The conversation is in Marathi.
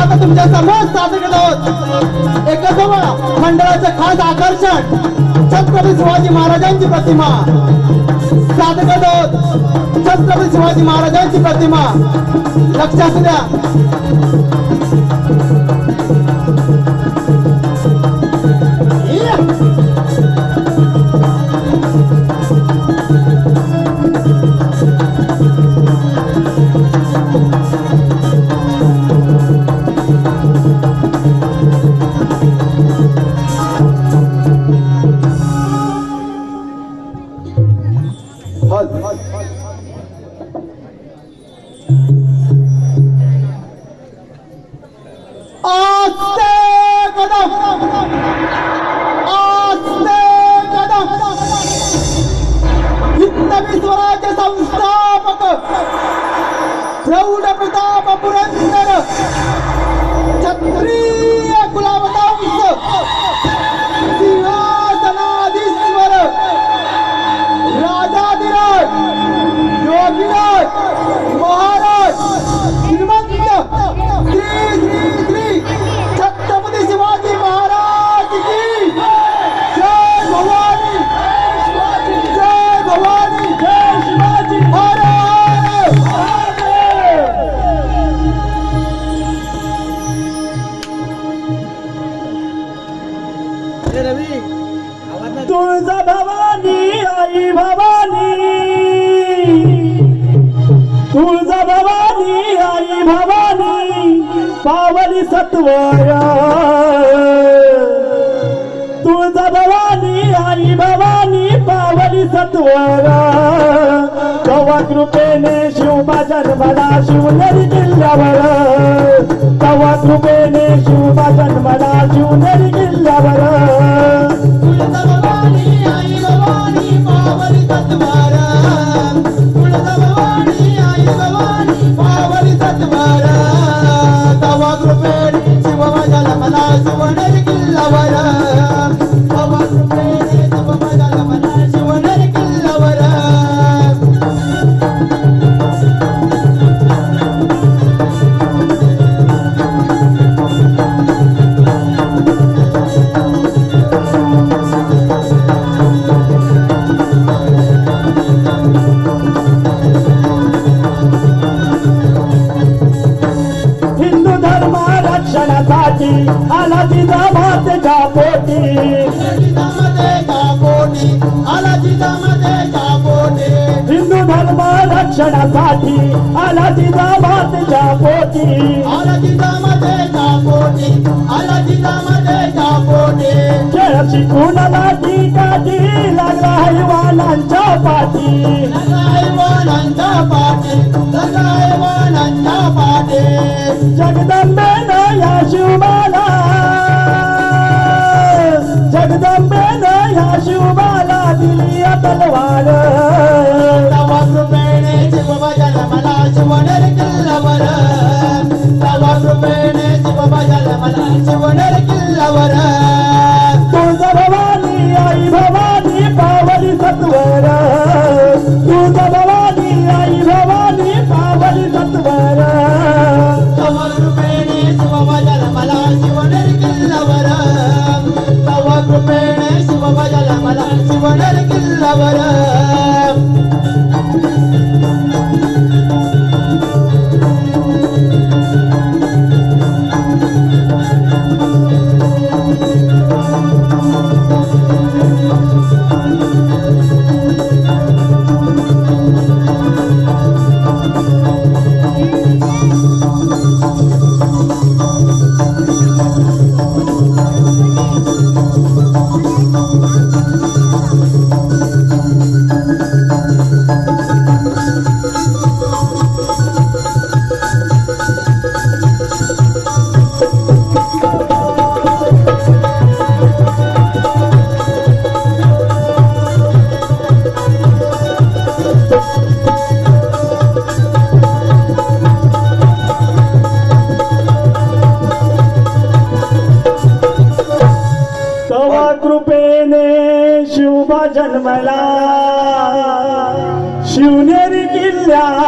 आता तुमच्यासमोर सादर करत आहोत एकसमोर मंडळाचं खास आकर्षण छत्रपती शिवाजी महाराजांची प्रतिमा. सादर करत आहोत छत्रपती शिवाजी महाराजांची प्रतिमा. लक्षात द्या आस्ते कदम। आस्ते कदम। हिंदवी स्वराज्य संस्थापक। प्रौढ प्रताप पुरंदर। क्षत्रिय तुळजा भवानी आई भवानी. तुळजा भवानी आई भवानी. पावली सत्वया. तुळजा भवानी आई भवानी पावली सत्वरा कवा कृपेने शिवबा जन्मला शिवनेरी किल्ल्यावर. कवा कृपेने शिवबा जन्मला शिवनेरी किल्ल्यावर. पोटी आला तिचा का पोटी जिजामध्ये कापोटी आला जिजामध्ये कापोटी हिंदू धर्म रक्षणासाठी आला तिचा का पोटी आला जिजामध्ये कापोटी आला का पोटी खेळ शिकून लाठी काठी लागला हैवानांच्या पाठी. शिवबा जन्मला. शिवनेरी किल्ला.